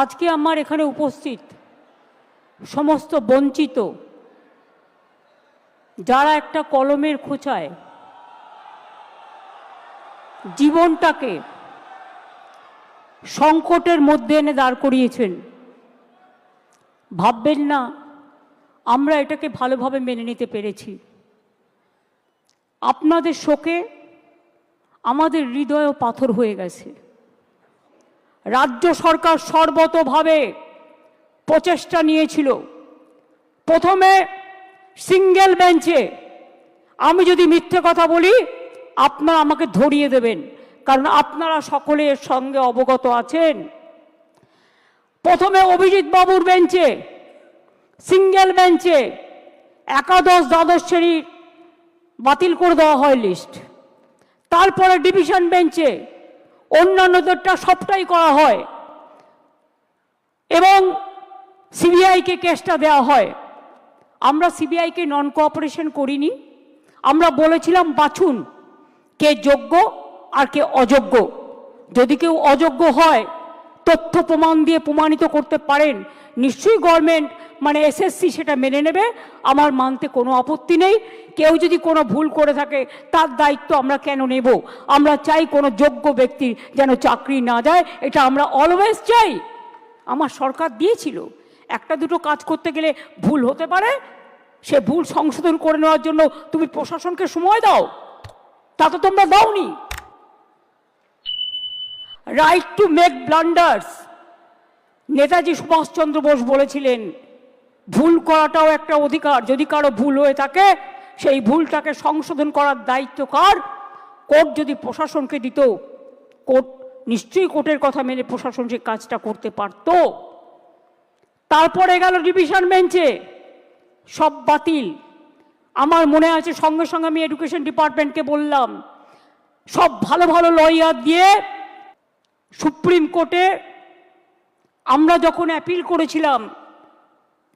আজকে আমার এখানে উপস্থিত সমস্ত বঞ্চিত যারা একটা কলমের খোঁচায় জীবনটাকে সংকটের মধ্যে এনে দাঁড় করিয়েছেন, ভাববেন না, আমরা এটাকে ভালোভাবে মেনে নিতে পেরেছি। আপনাদের শোকে আমাদের হৃদয়ও পাথর হয়ে গেছে। রাজ্য সরকার সর্বতভাবে প্রচেষ্টা নিয়েছিল। প্রথমে সিঙ্গেল বেঞ্চে আমি যদি মিথ্যে কথা বলি, আপনারা আমাকে ধরিয়ে দেবেন, কারণ আপনারা সকলে এর সঙ্গে অবগত আছেন। প্রথমে অভিজিৎ বাবুর বেঞ্চে, সিঙ্গেল বেঞ্চে একাদশ দ্বাদশ শ্রেণির বাতিল করে দেওয়া হয় লিস্ট। তারপরে ডিভিশন বেঞ্চে অন্যান্যদেরটা সবটাই করা হয়। এবং সিবিআইকে কেসটা দেওয়া হয়। আমরা সিবিআইকে নন কোঅপারেশন করিনি। আমরা বলেছিলাম, বাছুন, কে যোগ্য আর কে অযোগ্য। যদি কেউ অযোগ্য হয়, তথ্য প্রমাণ দিয়ে প্রমাণিত করতে পারেন। নিশ্চয়ই গভর্নমেন্ট মানে এসএসসি সেটা মেনে নেবে। আমার মানতে কোনো আপত্তি নেই। কেউ যদি কোনো ভুল করে থাকে, তার দায়িত্ব আমরা কেন নেব? আমরা চাই কোনো যোগ্য ব্যক্তি যেন চাকরি না যায় এটা আমরা অলওয়েজ চাই। আমার সরকার দিয়েছিল। একটা দুটো কাজ করতে গেলে ভুল হতে পারে। সে ভুল সংশোধন করে নেওয়ার জন্য তুমি প্রশাসনকে সময় দাও। তা তো তোমরা দাওনি। Right to make blunders Netaji Subhas Chandra Bose বলেছিলেন ভুল করাটাও একটা অধিকার। যদি কারও ভুল হয়ে থাকে, সেই ভুলটাকে সংশোধন করার দায়িত্ব কার? কোর্ট যদি প্রশাসনকে দিত, কোর্ট নিশ্চয়ই কোর্টের কথা মেনে প্রশাসন সেই কাজটা করতে পারত। তারপরে গেল ডিভিশন বেঞ্চে। সব বাতিল। আমার মনে আছে, সঙ্গে সঙ্গে আমি এডুকেশন ডিপার্টমেন্টকে বললাম, সব ভালো ভালো লয়ার দিয়ে সুপ্রিম কোর্টে আমরা যখন অ্যাপিল করেছিলাম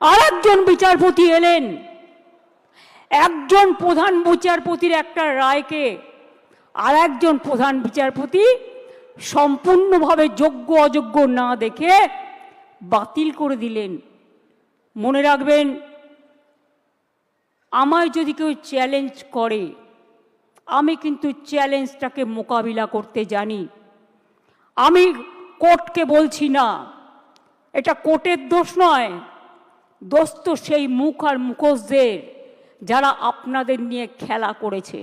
আরেকজন বিচারপতি এলেন। একজন প্রধান বিচারপতির একটা রায়কে আর একজন প্রধান বিচারপতি সম্পূর্ণভাবে যোগ্য অযোগ্য না দেখে বাতিল করে দিলেন। মনে রাখবেন, আমায় যদি কেউ চ্যালেঞ্জ করে, আমি কিন্তু চ্যালেঞ্জটাকে মোকাবিলা করতে জানি। আমি কোর্টকে বলছি না, এটা কোর্টের দোষ নয়। দোষ তো সেই মুখ আর মুখোশদের যারা আপনাদের নিয়ে খেলা করেছে।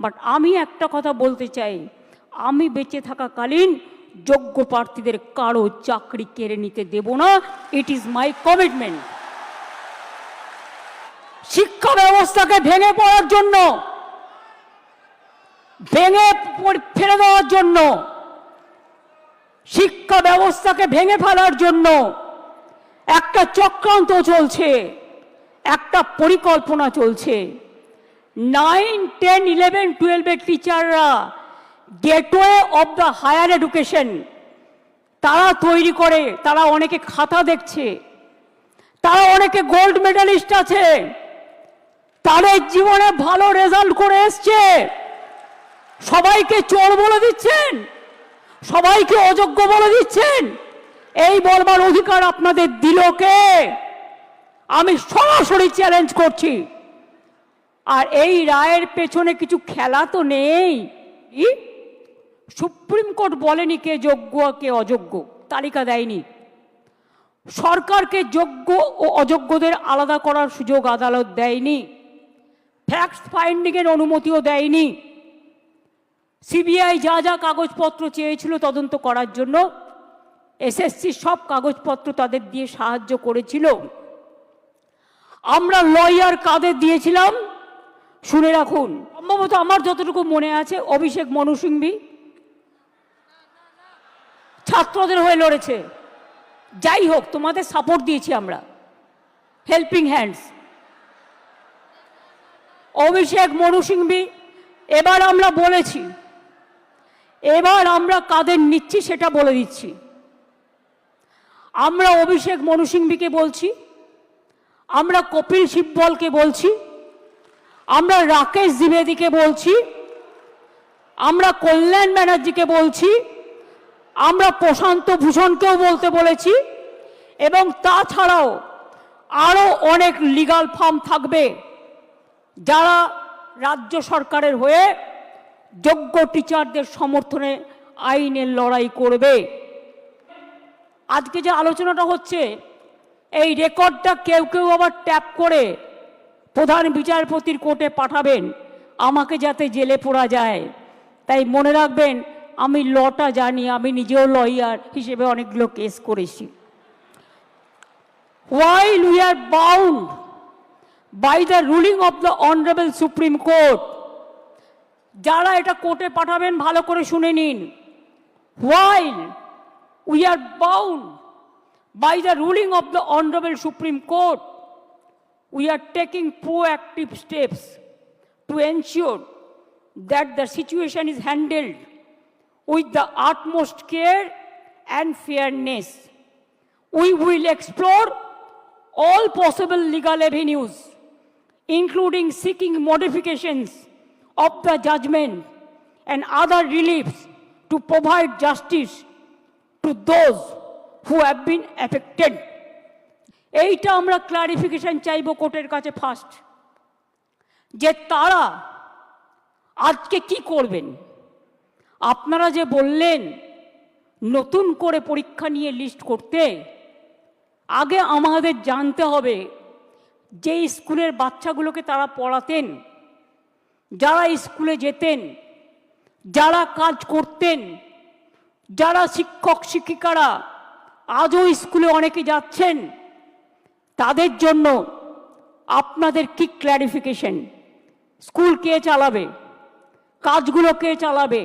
বাট আমি একটা কথা বলতে চাই, আমি বেঁচে থাকাকালীন যোগ্য প্রার্থীদের কারও চাকরি কেড়ে নিতে দেব না। ইট ইজ মাই কমিটমেন্ট শিক্ষা ব্যবস্থাকে ভেঙে পড়ার জন্য, ভেঙে ফেলে দেওয়ার জন্য, শিক্ষা ব্যবস্থাকে ভেঙে ফেলার জন্য একটা চক্রান্ত চলছে, একটা পরিকল্পনা চলছে। নাইন টেন ইলেভেন টুয়েলভের টিচাররা gateway of the higher education তারা তৈরি করে, তারা অনেকে খাতা দেখছে, তারা অনেকে গোল্ড মেডালিস্ট আছে, তাদের জীবনে ভালো রেজাল্ট করে এসছে। সবাইকে চোর বলে দিচ্ছেন, সবাইকে অযোগ্য বলে দিচ্ছেন। এই বলবার অধিকার আপনাদের দিল কে? আমি সরাসরি চ্যালেঞ্জ করছি। আর এই রায়ের পেছনে কিছু খেলা তো নেই? সুপ্রিম কোর্ট বলেনি কে যোগ্য কে অযোগ্য। তালিকা দেয়নি। সরকারকে যোগ্য ও অযোগ্যদের আলাদা করার সুযোগ আদালত দেয়নি। ফ্যাক্ট ফাইন্ডিংয়ের অনুমতিও দেয়নি। সিবিআই যা যা কাগজপত্র চেয়েছিল তদন্ত করার জন্য এসএসসি সব কাগজপত্র তাদের দিয়ে সাহায্য করেছিল। আমরা লয়ার কাদের দিয়েছিলাম? শুনে রাখুন, সম্ভবত আমার যতটুকু মনে আছে, অভিষেক মনু সিংভি ছাত্রদের হয়ে লড়েছে। যাই হোক, তোমাদের সাপোর্ট দিয়েছি আমরা। হেল্পিং হ্যান্ডস অভিষেক মনু সিংভি, এবার আমরা বলেছি, এবার আমরা কাদের নিচ্ছি সেটা বলে দিচ্ছি। আমরা অভিষেক মনুসিংভিকে বলছি, আমরা কপিল সিব্বলকে বলছি, আমরা রাকেশ দ্বিবেদীকে বলছি, আমরা কল্যাণ ব্যানার্জিকে বলছি, আমরা প্রশান্ত ভূষণকেও বলতে বলেছি, এবং তাছাড়াও আরও অনেক লিগাল ফার্ম থাকবে যারা রাজ্য সরকারের হয়ে যোগ্য টিচারদের সমর্থনে আইনের লড়াই করবে। আজকে যে আলোচনাটা হচ্ছে, এই রেকর্ডটা কেউ কেউ আবার ট্যাপ করে প্রধান বিচারপতির কোর্টে পাঠাবেন, আমাকে যাতে জেলে পড়া যায়। তাই মনে রাখবেন, আমি লটা জানি, আমি নিজেও লয়ার হিসেবে অনেকগুলো কেস করেছি। While we are bound by the ruling of the honorable supreme court, যারা এটা কোর্টে পাঠাবেন, ভালো করে শুনে নিন। While we are bound by the ruling of the honorable supreme court. We are taking proactive steps to ensure that the situation is handled with the utmost care and fairness. We will explore all possible legal avenues, including seeking modifications of the judgment and other reliefs to provide justice to those who have been affected. এইটা আমরা clarification চাইব কোর্টের কাছে first যে তারা আজকে কি করবেন আপনারা যে বললেন নতুন করে পরীক্ষা নিয়ে লিস্ট করতে, আগে আমাদের জানতে হবে যে স্কুলের বাচ্চাগুলোকে তারা পড়াতেন, যারা স্কুলে যেতেন, যারা কাজ করতেন যারা শিক্ষক, শিক্ষিকারা আজও স্কুলে অনেকে যাচ্ছেন, তাদের জন্য আপনাদের কি ক্ল্যারিফিকেশন স্কুল কে চালাবে? কাজগুলো কে চালাবে?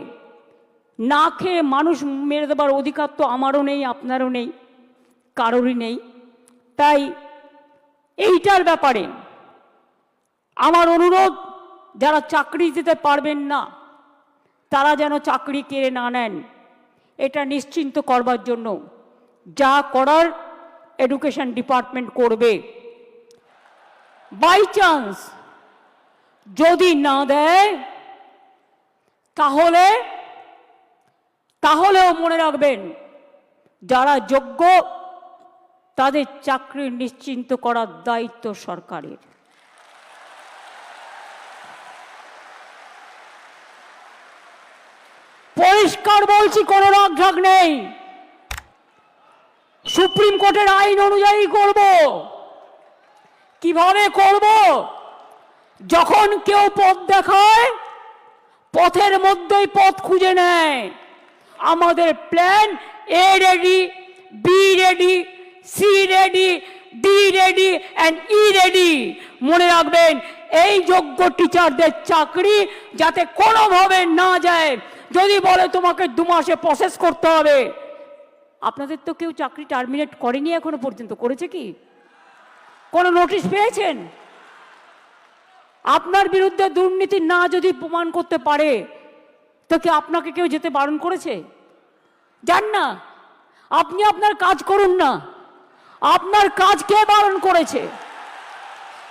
না খেয়ে মানুষ মেরে দেবার অধিকার তো আমারও নেই, আপনারও নেই, কারোরই নেই। তাই এইটার ব্যাপারে আমার অনুরোধ, যারা চাকরি দিতে পারবেন না, তারা যেন চাকরি কেড়ে না নেন। এটা নিশ্চিন্ত করবার জন্য যা করার এডুকেশন ডিপার্টমেন্ট করবে। বাই চান্স যদি না দেয়, তাহলে, তাহলেও মনে রাখবেন যারা যোগ্য তাদের চাকরি নিশ্চিন্ত করার দায়িত্ব সরকারের। পরিষ্কার বলছি, কোনো রাগঢাক নেই। সুপ্রিম কোর্টের আইন অনুযায়ী করব। কীভাবে করব? যখন কেউ পথ দেখায়, পথের মধ্যেই পথ খুঁজে নেয়। আমাদের plan A ready B ready C ready D ready and E ready মনে রাখবেন এই যোগ্য টিচারদের চাকরি যাতে কোনোভাবে না যায়। যদি বলে তোমাকে দু মাসে প্রসেস করতে হবে। আপনাদের তো কেউ চাকরি টার্মিনেট করেনি এখনও পর্যন্ত, করেছে কি? কোনো নোটিশ পেয়েছেন? আপনার বিরুদ্ধে দুর্নীতি না যদি প্রমাণ করতে পারে, তো কি আপনাকে কেউ যেতে বারণ করেছে? যান না। আপনি আপনার কাজ করুন না। আপনার কাজ কে বারণ করেছে।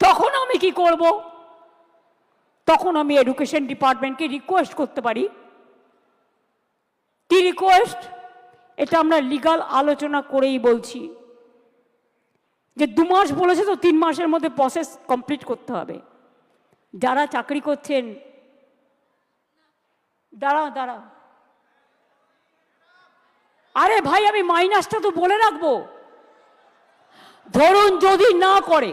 তখন আমি কি করব? তখন আমি এডুকেশন ডিপার্টমেন্টকে রিকোয়েস্ট করতে পারি। কি রিকোয়েস্ট এটা আমরা লিগাল আলোচনা করেই বলছি। যে দু মাস বলেছে তো তিন মাসের মধ্যে প্রসেস কমপ্লিট করতে হবে। যারা চাকরি করছেন দাঁড়াও দাঁড়াও আরে ভাই, আমি মাইনাসটা তো বলে রাখব। ধরুন যদি না করে।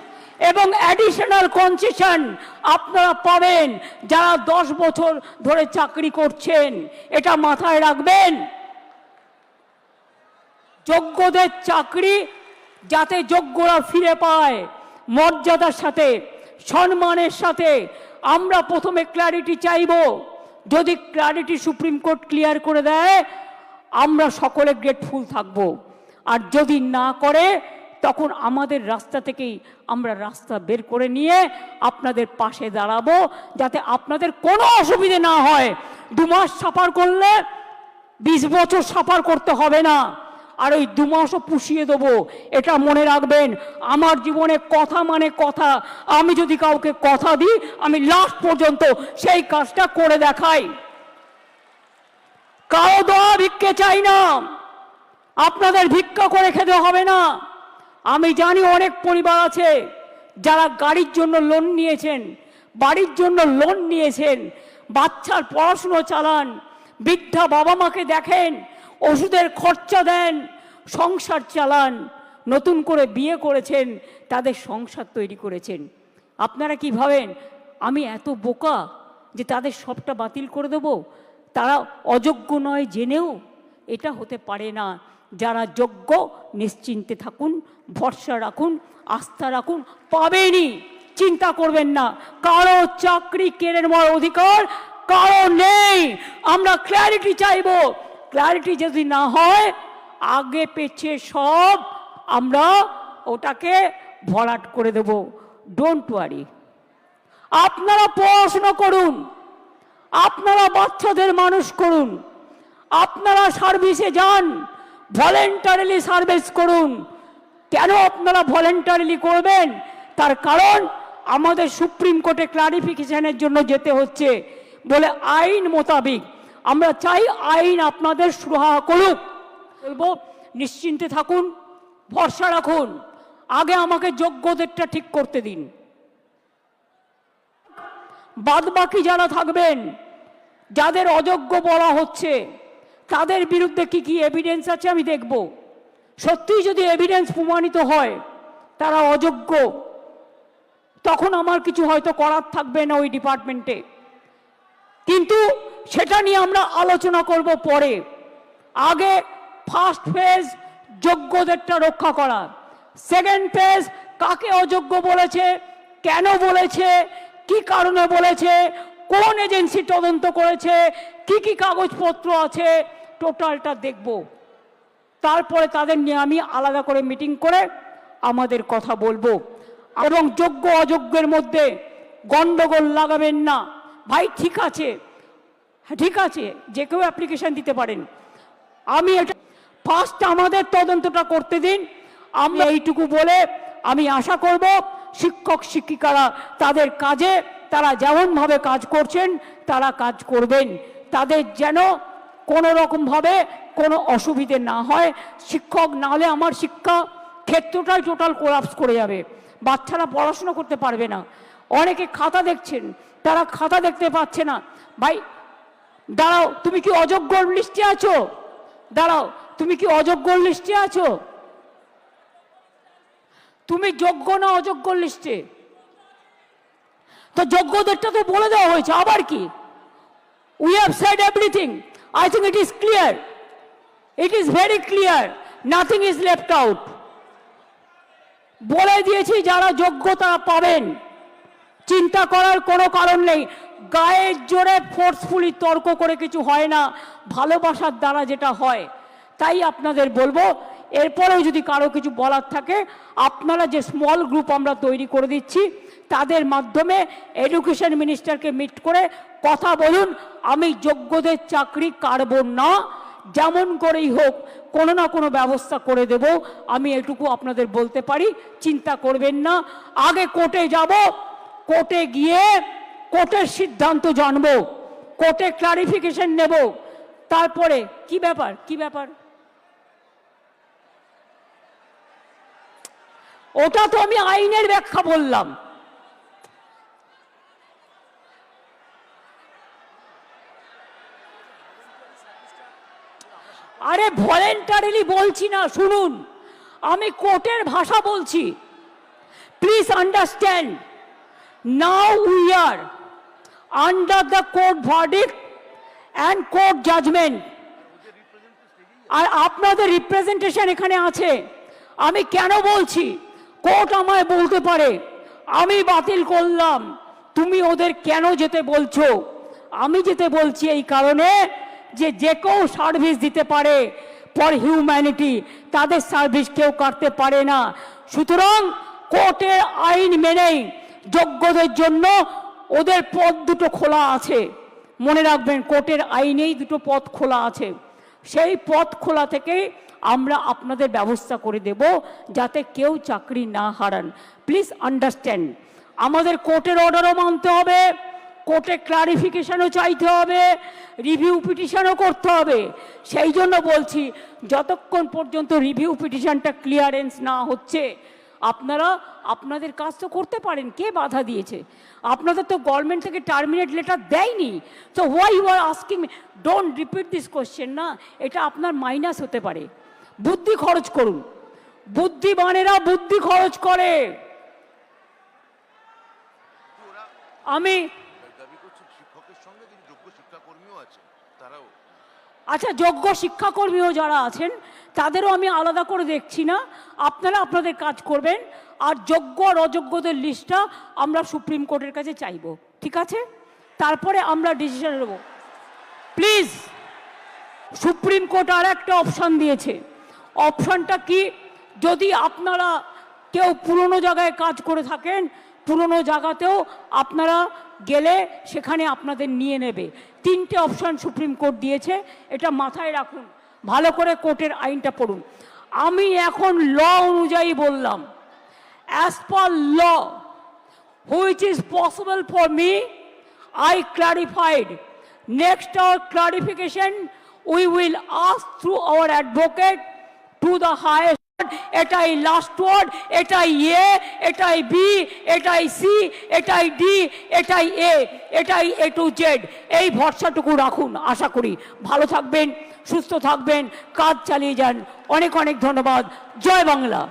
এবং অ্যাডিশনাল কনসেশন আপনারা পাবেন যারা দশ বছর ধরে চাকরি করছেন। এটা মাথায় রাখবেন। যোগ্যদের চাকরি যাতে যোগ্যরা ফিরে পায়, মর্যাদার সাথে, সম্মানের সাথে। আমরা প্রথমে ক্ল্যারিটি চাইব। যদি ক্ল্যারিটি সুপ্রিম কোর্ট ক্লিয়ার করে দেয়, আমরা সকলে গ্রেটফুল থাকব। আর যদি না করে তখন আমাদের রাস্তা থেকেই আমরা রাস্তা বের করে নিয়ে আপনাদের পাশে দাঁড়াবো, যাতে আপনাদের কোনো অসুবিধে না হয়। দু মাস সাফার করলে বিশ বছর সাফার করতে হবে না। আর ওই দু মাসও পুষিয়ে দেবো, এটা মনে রাখবেন। আমার জীবনে কথা মানে কথা। আমি যদি কাউকে কথা দিই, আমি লাস্ট পর্যন্ত সেই কাজটা করে দেখাই। কারও দোয়া ভিক্ষে চাই না। আপনাদের ভিক্ষা করে খেতে হবে না। আমি জানি অনেক পরিবার আছে যারা গাড়ির জন্য লোন নিয়েছেন, বাড়ির জন্য লোন নিয়েছেন, বাচ্চার পড়াশুনো চালান, বৃদ্ধা বাবা মাকে দেখেন, ওষুধের খরচা দেন, সংসার চালান, নতুন করে বিয়ে করেছেন, তাদের সংসার তৈরি করেছেন। আপনারা কি ভাবেন, আমি এত বোকা যে তাদের সবটা বাতিল করে দেব? তারা অযোগ্য নয় জেনেও এটা হতে পারে না। যারা যোগ্য, নিশ্চিন্তে থাকুন, ভরসা রাখুন, আস্থা রাখুন, পাবেনই। চিন্তা করবেন না, কারও চাকরি কেড়ে নেওয়ার অধিকার কারও নেই। আমরা ক্ল্যারিটি চাইব। ক্ল্যারিটি যদি না হয়, আগে পেছে সব আমরা ওটাকে ভরাট করে দেব। ডোন্ট ওয়ারি আপনারা পড়াশোনা করুন। আপনারা বাচ্চাদের মানুষ করুন। আপনারা সার্ভিসে যান। ভলেন্টারিলি সার্ভিস করুন। কেন আপনারা ভলেন্টারিলি করবেন? তার কারণ আমাদের সুপ্রিম কোর্টে ক্লারিফিকেশনের জন্য যেতে হচ্ছে। বলে আইন মোতাবিক আমরা চাই আইন আপনাদের সুরাহা করুক। বলব, নিশ্চিন্তে থাকুন, ভরসা রাখুন। আগে আমাকে যোগ্যদেরটা ঠিক করতে দিন। বাদ বাকি যারা থাকবেন, যাদের অযোগ্য বলা হচ্ছে তাদের বিরুদ্ধে কি কি এভিডেন্স আছে আমি দেখব। সত্যিই যদি এভিডেন্স প্রমাণিত হয়, তারা অযোগ্য, তখন আমার কিছু হয়তো করার থাকবে না ওই ডিপার্টমেন্টে কিন্তু সেটা নিয়ে আমরা আলোচনা করব পরে। আগে ফার্স্ট ফেজ যোগ্যদেরটা রক্ষা করা। সেকেন্ড ফেজ কাকে অযোগ্য বলেছে, কেন বলেছে, কি কারণে বলেছে, কোন এজেন্সি তদন্ত করেছে, কি কি কাগজপত্র আছে টোটালটা দেখব। তারপরে তাদের নিয়ে আমি আলাদা করে মিটিং করে আমাদের কথা বলব। এবং যোগ্য অযোগ্যের মধ্যে গন্ডগোল লাগাবেন না। ভাই, ঠিক আছে। হ্যাঁ ঠিক আছে। যে কেউ অ্যাপ্লিকেশন দিতে পারেন। আমি এটা ফার্স্ট আমাদের তদন্তটা করতে দিন। আমি এইটুকু বলে আমি আশা করব শিক্ষক, শিক্ষিকারা তাদের কাজে, তারা যেমনভাবে কাজ করছেন, তারা কাজ করবেন। তাদের যেন কোনো রকমভাবে কোনো অসুবিধে না হয়। শিক্ষক না হলে আমার শিক্ষা ক্ষেত্রটাই টোটাল কোলাপস করে যাবে। বাচ্চারা পড়াশোনা করতে পারবে না। অনেকে খাতা দেখছেন, তারা খাতা দেখতে পাচ্ছে না। ভাই, দাঁড়াও, তুমি কি অযোগ্য লিস্টে আছো? দাঁড়াও, তুমি কি অযোগ্য লিস্টে আছো? তুমি যোগ্য না অযোগ্য লিস্টে? তো যোগ্যদেরটা তো বলে দেওয়া হয়েছে, আবার কি? We have said everything I think it is clear it is very clear nothing is left out বলে দিয়েছি, যারা যোগ্য তারা পাবেন, চিন্তা করার কোনো কারণ নেই। গায়ের জোরে ফোর্সফুলি তর্ক করে কিছু হয় না, ভালোবাসার দ্বারা যেটা হয়, তাই আপনাদের বলব, এরপরেও যদি কারও কিছু বলার থাকে, আপনারা যে স্মল গ্রুপ আমরা তৈরি করে দিচ্ছি তাদের মাধ্যমে এডুকেশন মিনিস্টারকে মিট করে কথা বলুন, আমি যোগ্যদের চাকরি কাড়ব না, যেমন করেই হোক, কোনো না কোনো ব্যবস্থা করে দেব, আমি এটুকু আপনাদের বলতে পারি, চিন্তা করবেন না। আগে কোর্টে যাব, কোর্টে গিয়ে কোর্টের সিদ্ধান্ত জানব, কোর্টে ক্লারিফিকেশন নেব। তারপরে, কি ব্যাপার কি ব্যাপার? ওটা তো আমি আইনের ব্যাখ্যা বললাম আরে ভলেন্টারিলি বলছি না, শুনুন। আমি কোর্টের ভাষা বলছি। Please understand now we are under the court verdict and court judgement আর আপনাদের রিপ্রেজেন্টেশন এখানে আছে। আমি কেন বলছি? কোর্ট আমায় বলতে পারে। আমি বাতিল করলাম। তুমি ওদের কেন যেতে বলছো? আমি যেতে বলছি এই কারণে যে যে কেউ সার্ভিস দিতে পারে ফর হিউম্যানিটি তাদের সার্ভিস কেউ কাটতে পারে না। সুতরাং কোর্টের আইন মেনেই যোগ্যদের জন্য ওদের পথ দুটো খোলা আছে। মনে রাখবেন, কোর্টের আইনেই দুটো পথ খোলা আছে। সেই পথ খোলা থেকে আমরা আপনাদের ব্যবস্থা করে দেব যাতে কেউ চাকরি না হারান। প্লিজ আন্ডারস্ট্যান্ড আমাদের কোর্টের অর্ডারও মানতে হবে। কোর্টে ক্লারিফিকেশনও চাইতে হবে রিভিউ পিটিশনও করতে হবে। সেই জন্য বলছি, যতক্ষণ পর্যন্ত রিভিউ পিটিশনটা ক্লিয়ারেন্স না হচ্ছে, আপনারা, আপনাদের কাজ তো করতে পারেন, কে বাধা দিয়েছে? আপনাদের তো গভর্নমেন্ট থেকে টার্মিনেট লেটার দেয়নি। তো why you are asking don't repeat this question না, এটা আপনার মাইনাস হতে পারে। বুদ্ধি খরচ করুন। বুদ্ধিমানেরা বুদ্ধি খরচ করে। আমি দাবি করছেন শিক্ষকের সঙ্গে তিনি যোগ্য শিক্ষাকর্মীও আছেন তারাও আচ্ছা যোগ্য শিক্ষাকর্মীও যারা আছেন, তাদেরও আমি আলাদা করে দেখছি না। আপনারা আপনাদের কাজ করবেন, আর যোগ্য আর অযোগ্যদের লিস্টটা আমরা সুপ্রিম কোর্টের কাছে চাইব, ঠিক আছে? তারপরে আমরা ডিসিশন নেব। প্লিজ, সুপ্রিম কোর্ট আর একটা অপশান দিয়েছে। অপশানটা কি? যদি আপনারা কেউ পুরনো জায়গায় কাজ করে থাকেন, পুরনো জায়গাতেও আপনারা গেলে সেখানে আপনাদের নিয়ে নেবে। তিনটে অপশান সুপ্রিম কোর্ট দিয়েছে, এটা মাথায় রাখুন। ভালো করে কোর্টের আইনটা পড়ুন। আমি এখন ল অনুযায়ী বললাম as per law which is possible for me I clarified next our clarification we will us through our advocate to the highest এটাই লাস্ট ওয়ার্ড এটাই এ এটাই বি এটাই সি এটাই ডি এটাই এ এটাই এ টু জেড এই ভরসাটুকু রাখুন, আশা করি। ভালো থাকবেন, সুস্থ থাকবেন, কাজ চালিয়ে যান। অনেক অনেক ধন্যবাদ। জয় বাংলা।